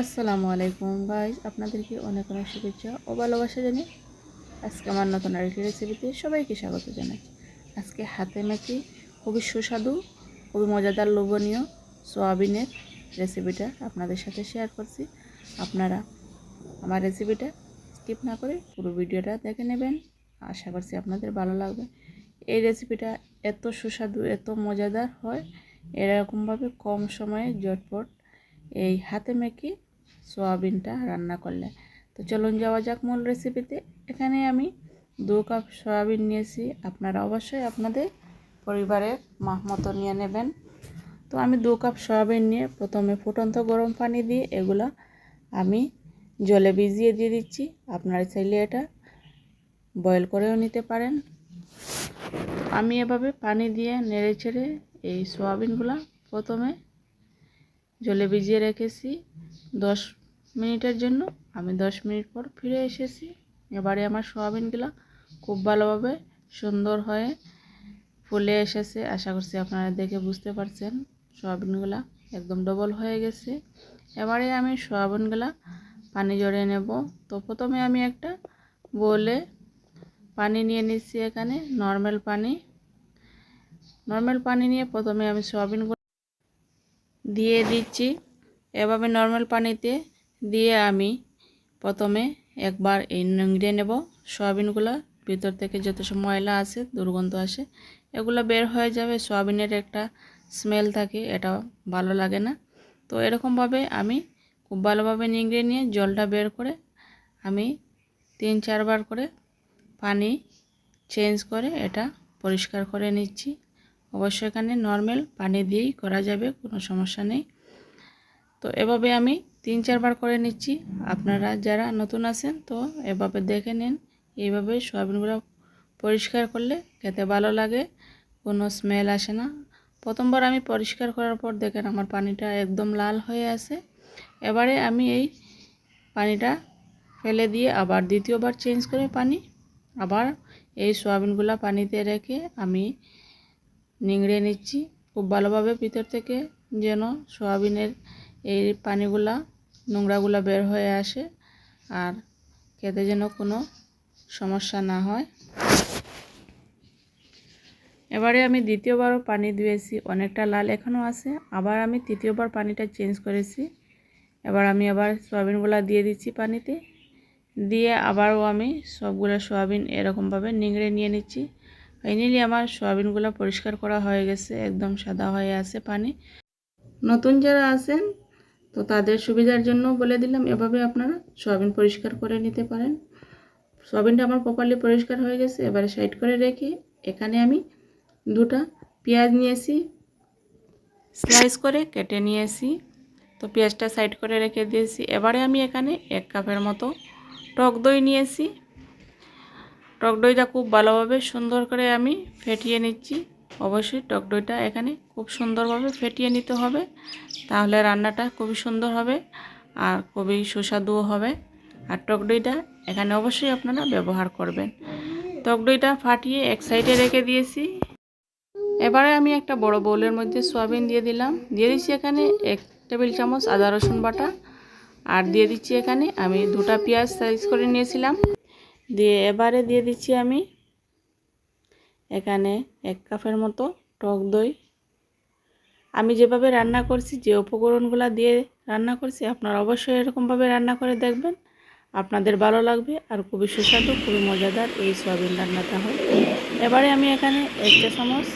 আসসালামু আলাইকুম ভাই আপনাদেরকে অনেক অনেক শুভেচ্ছা ও ভালোবাসা জানি আজকে আমার নতুন আরেকটি রেসিপিতে সবাইকে স্বাগত জানাই। আজকে হাতে মেখে খুবই সুস্বাদু, খুবই মজাদার লোভনীয় সোয়াবিনের রেসিপিটা আপনাদের সাথে শেয়ার করছি। আপনারা আমার রেসিপিটা স্কিপ না করে পুরো ভিডিওটা দেখে নেবেন। আশা করছি আপনাদের ভালো লাগবে। এই রেসিপিটা এত সুস্বাদু, এত মজাদার হয়, এরকমভাবে কম সময়ে ঝটপট এই হাতে মেখে সোয়াবিনটা রান্না করলে। তো চলুন যাওয়া যাক মূল রেসিপিতে এখানে আমি দু কাপ সয়াবিন নিয়েছি। আপনারা অবশ্যই আপনাদের পরিবারের মাহ মতো নিয়ে নেবেন। তো আমি দু কাপ সয়াবিন নিয়ে প্রথমে ফুটন্ত গরম পানি দিয়ে এগুলো আমি জলে ভিজিয়ে দিয়ে দিচ্ছি। আপনারা চাইলে এটা বয়েল করেও নিতে পারেন। আমি এভাবে পানি দিয়ে নেড়ে ছেড়ে এই সোয়াবিনগুলো প্রথমে জলে ভিজিয়ে রেখেছি। দশ মিনিটের জন্য আমি দশ মিনিট পর ফিরে এসেছি। এবারে আমার সোয়াবিনগুলো খুব ভালোভাবে সুন্দর হয়ে ফুলে এসেছে। আশা করছি আপনারা দেখে বুঝতে পারছেন, সোয়াবিনগুলো একদম ডবল হয়ে গেছে। এবারে আমি সোয়াবিনগুলো পানি জড়িয়ে নেব। তো প্রথমে আমি একটা বলে পানি নিয়ে নিচ্ছি এখানে, নর্মাল পানি। নর্মাল পানি নিয়ে প্রথমে আমি সোয়াবিনগুলো দিয়ে দিচ্ছি। এভাবে নর্মাল পানিতে দিয়ে আমি প্রথমে একবার এই নিংড়ে নেব। সয়াবিনগুলো ভিতর থেকে যত সব ময়লা আছে দুর্গন্ধ আসে, এগুলো বের হয়ে যাবে। সয়াবিনের একটা স্মেল থাকে এটা ভালো লাগে না। তো এরকমভাবে আমি খুব ভালোভাবে নিংড়ে নিয়ে জলটা বের করে আমি তিন চারবার করে পানি চেঞ্জ করে এটা পরিষ্কার করে নিচ্ছি। অবশ্য এখানে নর্মাল পানি দিয়েই করা যাবে, কোনো সমস্যা নেই। তো এভাবে আমি তিন চারবার করে নিচ্ছি। আপনারা যারা নতুন আছেন, তো এভাবে দেখে নিন। এইভাবে সয়াবিনগুলো পরিষ্কার করলে খেতে ভালো লাগে, কোনো স্মেল আসে না। প্রথমবার আমি পরিষ্কার করার পর দেখেন আমার পানিটা একদম লাল হয়ে আছে। এবারে আমি এই পানিটা ফেলে দিয়ে আবার দ্বিতীয়বার চেঞ্জ করে পানি, আবার এই সয়াবিনগুলো পানিতে রেখে আমি নিংড়ে নিচ্ছি। খুব ভালোভাবে ভিতর থেকে যেন সয়াবিনের এই পানিগুলা, নোংরাগুলা বের হয়ে আসে আর খেতে যেন কোনো সমস্যা না হয়। এবারে আমি দ্বিতীয়বারও পানি দিয়েছি, অনেকটা লাল এখনও আছে। আবার আমি তৃতীয়বার পানিটা চেঞ্জ করেছি। এবার আমি আবার সয়াবিনগুলো দিয়ে দিচ্ছি পানিতে। দিয়ে আবারও আমি সবগুলো সয়াবিন এরকমভাবে নিংড়ে নিয়ে নিচ্ছি। ফাইনালি আমার সয়াবিনগুলো পরিষ্কার করা হয়ে গেছে, একদম সাদা হয়ে আছে পানি। নতুন যারা আছেন, তো তাদের সুবিধার জন্য বলে দিলাম, এভাবে আপনারা সয়াবিন পরিষ্কার করে নিতে পারেন। সয়াবিনটা আমার প্রপারলি পরিষ্কার হয়ে গেছে, এবারে সাইড করে রেখে এখানে আমি দুটা পেঁয়াজ নিয়েছি, স্লাইস করে কেটে নিয়েছি। তো পেঁয়াজটা সাইড করে রেখে দিয়েছি, এবারে আমি এখানে এক কাপের মতো টক দই নিয়েছি টক দইটা খুব ভালোভাবে সুন্দর করে আমি ফেটিয়ে নিচ্ছি। অবশ্যই টক দইটা এখানে খুব সুন্দরভাবে ফেটিয়ে নিতে হবে। তাহলে রান্নাটা খুবই সুন্দর হবে আর খুবই সুস্বাদুও হবে। আর টক দইটা এখানে অবশ্যই আপনারা ব্যবহার করবেন। টক দইটা ফাটিয়ে এক সাইডে রেখে দিয়েছি। এবারে আমি একটা বড় বোলের মধ্যে সয়াবিন দিয়ে দিলাম। দিয়ে দিচ্ছি এখানে এক টেবিল চামচ আদা রসুন বাটা। আর দিয়ে দিচ্ছি এখানে আমি দুটা পেঁয়াজ সাইজ করে নিয়েছিলাম। দিয়ে এবারে দিয়ে দিচ্ছি আমি এখানে এক কাপের মতো টক দই। আমি যেভাবে রান্না করছি, যে উপকরণগুলো দিয়ে রান্না করছি, আপনারা অবশ্যই এরকমভাবে রান্না করে দেখবেন। আপনাদের ভালো লাগবে আর খুবই সুস্বাদু, খুবই মজাদার এই সয়াবিন রান্নাটা হয় এবারে আমি এখানে এক চা চামচ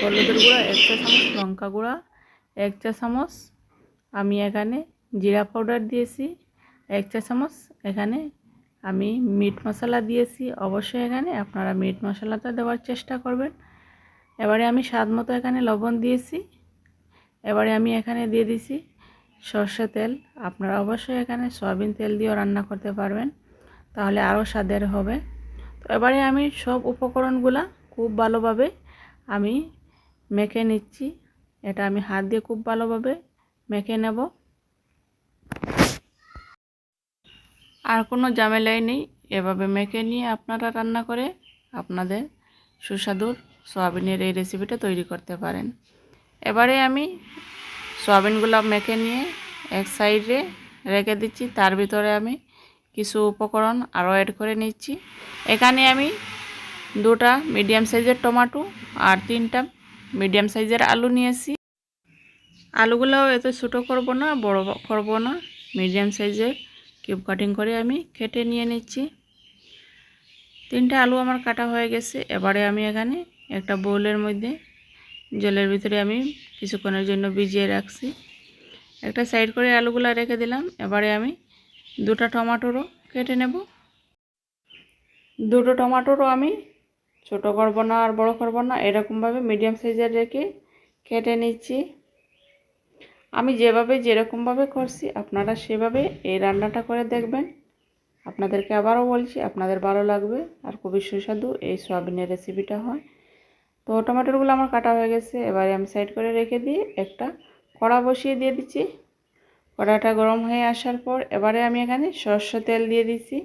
হলুদের গুঁড়া, এক চা চামচ লঙ্কা গুঁড়া, এক চা চামচ আমি এখানে জিরা পাউডার দিয়েছি, এক চা চামচ এখানে আমি মিট মশলা দিয়েছি। অবশ্যই এখানে আপনারা মিট মশলাটা দেওয়ার চেষ্টা করবেন। এবারে আমি স্বাদ মতো এখানে লবণ দিয়েছি। এবারে আমি এখানে দিয়ে দিছি সর্ষে তেল। আপনারা অবশ্যই এখানে সয়াবিন তেল দিয়েও রান্না করতে পারবেন। তাহলে আরও স্বাদের হবে। তো এবারে আমি সব উপকরণগুলা খুব ভালোভাবে আমি মেখে নিচ্ছি। এটা আমি হাত দিয়ে খুব ভালোভাবে মেখে নেব। আর কোনো ঝামেলাই নেই। এভাবে মেখে নিয়ে আপনারা রান্না করে আপনাদের সুস্বাদুর সয়াবিনের এই রেসিপিটা তৈরি করতে পারেন। এবারে আমি সয়াবিনগুলো মেখে নিয়ে এক সাইডে রেখে দিচ্ছি। তার ভিতরে আমি কিছু উপকরণ আরও অ্যাড করে নিচ্ছি। এখানে আমি দুটা মিডিয়াম সাইজের টমাটো আর তিনটা মিডিয়াম সাইজের আলু নিয়েছি। আলুগুলো এত ছোটো করব না, বড় করব না। মিডিয়াম সাইজের কিউব কাটিং করে আমি কেটে নিয়ে নিচ্ছি। তিনটা আলু আমার কাটা হয়ে গেছে। এবারে আমি এখানে একটা বোলের মধ্যে জলের ভিতরে আমি কিছুক্ষণের জন্য ভিজিয়ে রাখছি। একটা সাইড করে আলুগুলো রেখে দিলাম। এবারে আমি দুটো টমাটোরও কেটে নেব। দুটো টমাটোরও আমি ছোটো করব না আর বড় করব না, এরকমভাবে মিডিয়াম সাইজের রেখে কেটে নিচ্ছি। আমি যেভাবে, যেরকমভাবে করছি, আপনারা সেভাবে এই রান্নাটা করে দেখবেন। আপনাদেরকে আবারও বলছি, আপনাদের ভালো লাগবে আর খুবই সুস্বাদু এই সয়াবিনের রেসিপিটা হয়। তো টমেটোগুলো আমার কাটা হয়ে গেছে, এবারে আমি সাইড করে রেখে দিয়ে একটা কড়া বসিয়ে দিয়ে দিচ্ছি। কড়াটা গরম হয়ে আসার পর এবারে আমি এখানে সর্ষে তেল দিয়ে দিচ্ছি।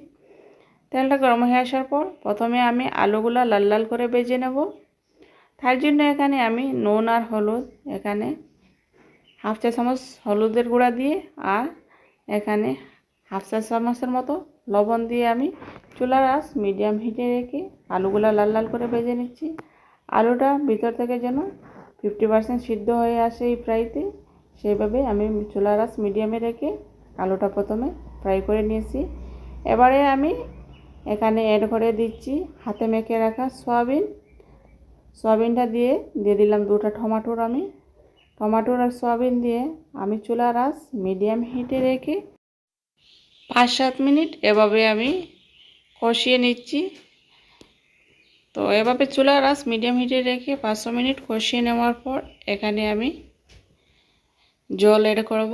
তেলটা গরম হয়ে আসার পর প্রথমে আমি আলুগুলো লাল লাল করে বেজে নেব। তার জন্য এখানে আমি নুন আর হলুদ এখানে হাফ চা চামচ হলুদের গুঁড়া দিয়ে আর এখানে হাফ চা চামচের মতো লবণ দিয়ে আমি চুলার আঁচ মিডিয়াম হিটে রেখে আলুগুলো লাল লাল করে ভেজে নিচ্ছি। আলুটা ভিতর থেকে যেন ফিফটি পার্সেন্ট সিদ্ধ হয়ে আসে এই ফ্রাইতে, সেইভাবে আমি চুলার আঁচ মিডিয়ামে রেখে আলুটা প্রথমে ফ্রাই করে নিয়েছি। এবারে আমি এখানে অ্যাড করে দিচ্ছি হাতে মেখে রাখা সয়াবিন। সয়াবিনটা দিয়ে দিয়ে দিলাম দুটো টমাটোর আমি। টমাটোর আর সয়াবিন দিয়ে আমি চুলার আঁচ মিডিয়াম হিটে রেখে পাঁচ সাত মিনিট এভাবে আমি কষিয়ে নিচ্ছি। তো এভাবে চুলার আঁচ মিডিয়াম হিটে রেখে পাঁচশো মিনিট কষিয়ে নেওয়ার পর এখানে আমি জল এড করব।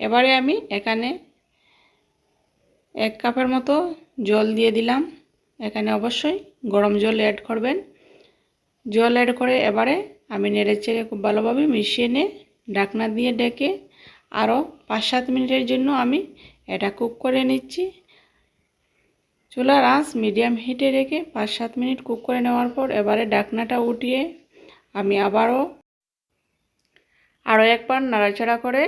এবারে আমি এখানে এক কাপের মতো জল দিয়ে দিলাম। এখানে অবশ্যই গরম জল অ্যাড করবেন। জল অ্যাড করে এবারে আমি নেড়ে চেড়ে খুব ভালোভাবে মিশিয়ে নিয়ে ঢাকনা দিয়ে ডেকে আরও পাঁচ সাত মিনিটের জন্য আমি এটা কুক করে নিচ্ছি। চুলার আঁচ মিডিয়াম হিটে রেখে পাঁচ সাত মিনিট কুক করে নেওয়ার পর এবারে ডাকনাটা উঠিয়ে আমি আবারও আরও একবার নাড়াচাড়া করে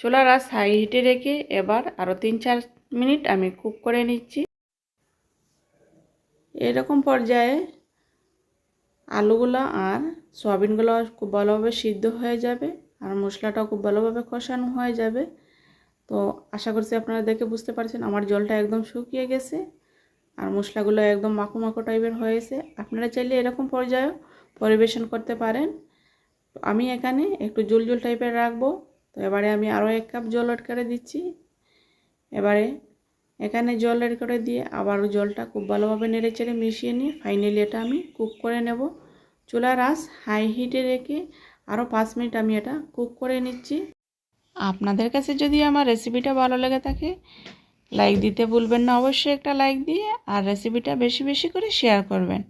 চুলার আঁচ হাই হিটে রেখে এবার আরও তিন চার মিনিট আমি কুক করে নিচ্ছি। এরকম পর্যায়ে আলুগুলো আর সয়াবিনগুলো খুব ভালোভাবে সিদ্ধ হয়ে যাবে আর মশলাটাও খুব ভালোভাবে কষানো হয়ে যাবে। তো আশা করছি আপনারা দেখে বুঝতে পারছেন, আমার জলটা একদম শুকিয়ে গেছে আর মশলাগুলো একদম মাখো মাখো টাইপের হয়েছে। আপনারা চাইলে এরকম পর্যায়েও পরিবেশন করতে পারেন। আমি এখানে একটু জল জল টাইপের রাখব। তো এবারে আমি আরও এক কাপ জল অ্যাড করে দিচ্ছি। এবারে এখানে জল অ্যাড করে দিয়ে আবারও জলটা খুব ভালোভাবে নেড়ে চেড়ে মিশিয়ে নিয়ে ফাইনালি এটা আমি কুক করে নেব। চুলার আঁচ হাই হিটে রেখে আরও পাঁচ মিনিট আমি এটা কুক করে নিচ্ছি। আপনাদের কাছে যদি আমার রেসিপিটা ভালো লেগে থাকে লাইক দিতে ভুলবেন না, অবশ্যই একটা লাইক দিয়ে আর রেসিপিটা বেশি বেশি করে শেয়ার করবেন।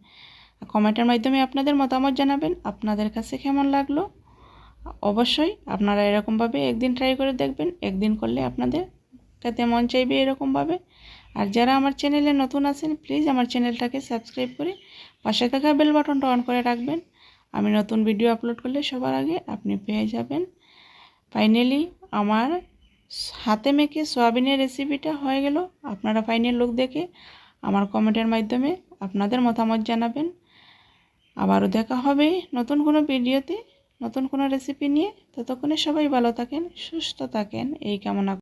কমেন্টের মাধ্যমে আপনাদের মতামত জানাবেন, আপনাদের কাছে কেমন লাগল? অবশ্যই আপনারা এরকমভাবে একদিন ট্রাই করে দেখবেন, একদিন করলে আপনাদের খেতে মন চাইবে এরকমভাবে। আর যারা আমার চ্যানেলে নতুন আছেন প্লিজ আমার চ্যানেলটাকে সাবস্ক্রাইব করে পাশে থাকা বেল বাটনটা অন করে রাখবেন। আমি নতুন ভিডিও আপলোড করলে সবার আগে আপনি পেয়ে যাবেন। ফাইনালি আমার হাতে মেখে সয়াবিনের রেসিপিটা হয়ে গেল। আপনারা ফাইনাল লুক দেখে আমার কমেন্টের মাধ্যমে আপনাদের মতামত জানাবেন। আবারও দেখা হবে নতুন কোনো ভিডিওতে নতুন কোনো রেসিপি নিয়ে। ততক্ষণে সবাই ভালো থাকেন, সুস্থ থাকেন। এই কামনা